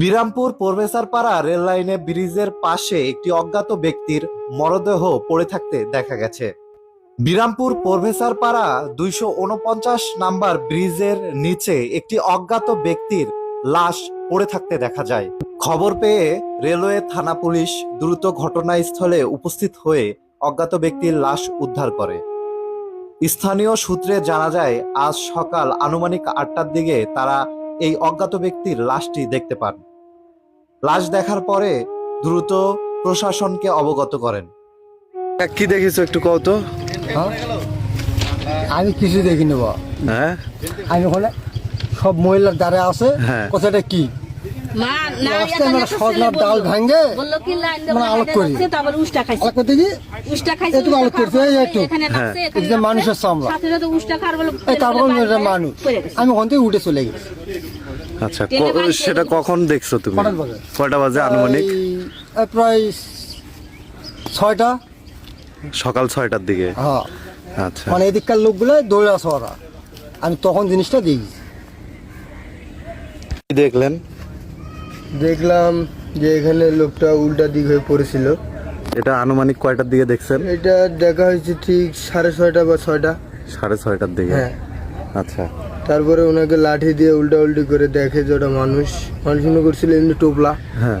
বিরামপুর পাড়া রেল লাইনে ব্রিজের পাশে একটি অজ্ঞাত ব্যক্তির মরদেহ পড়ে থাকতে দেখা গেছে। বিরামপুর পাড়া দুইশো উনপঞ্চাশ নাম্বার ব্রিজের নিচে একটি অজ্ঞাত ব্যক্তির লাশ পড়ে থাকতে দেখা যায়। খবর পেয়ে রেলওয়ে থানা পুলিশ দ্রুত ঘটনাস্থলে উপস্থিত হয়ে অজ্ঞাত ব্যক্তির লাশ উদ্ধার করে। স্থানীয় সূত্রে জানা যায়, আজ সকাল আনুমানিক আটটার দিকে তারা এই অজ্ঞাত ব্যক্তির লাশটি দেখতে পান। লাশ দেখার পরে দ্রুত প্রশাসনকে অবগত করেন। কি দেখেছ একটু কও তো? হ্যাঁ? আমি কিছু দেখিনি বা। হ্যাঁ? আমি ওখানে সব মহিলার দ্বারা আছে হ্যাঁ। কথাটা কি? ডাল ভাঙে বলল কি লাইন দেবো, মানে আলোক করি। রাখছে, তারপর উষ্টা খাইছে। আলাদা করতে কি একটু আলোক করছে, একটু। মানুষের তারপর বাইরে মানুষ। আমি ওখান থেকে উঠে চলে গেছি। আচ্ছা ক- সেটা কখন দেখছ তুমি? কয়টা বাজে? আনুমানিক? প্রায় ছয়টা। সকাল ছয়টার দিকে? হ্যাঁ। আচ্ছা। মানে এদিককার লোকগুলো দৌড়ে আসে ওরা। আমি তখন জিনিসটা দিই। দেখলেন? দেখলাম যে এখানে লোকটা উল্টা দিক হয়ে পড়েছিল। এটা আনুমানিক কয়টার দিকে দেখছেন? এটা দেখা হয়েছে ঠিক সাড়ে ছয়টা বা ছয়টা। সাড়ে ছয়টার দিকে? হ্যাঁ। আচ্ছা। তারপরে ওনাকে লাঠি দিয়ে উল্টা উল্টি করে দেখে যে ওটা মানুষ। মানুষ মনে করছিল এমনি টোপলা। হ্যাঁ।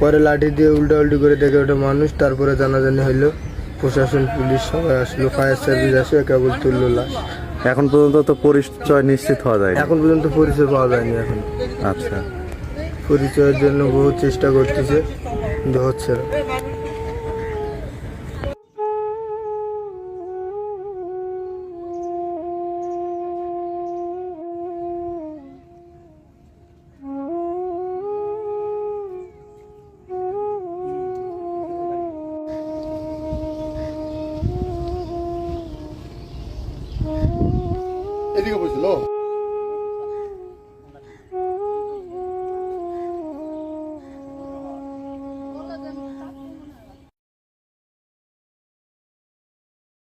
পরে লাঠি দিয়ে উল্টা উল্টি করে দেখে ওটা মানুষ। তারপরে জানাজানি হইল প্রশাসন পুলিশ সবাই আসলো ফায়ার সার্ভিস আসে কেবল তুললো লাশ। এখন পর্যন্ত তো পরিচয় নিশ্চিত হওয়া যায় এখন পর্যন্ত পরিচয় পাওয়া যায়নি এখন। আচ্ছা। পরিচয়ের জন্য বহু চেষ্টা করতেছে কিন্তু হচ্ছে না। এদিকে বলছিল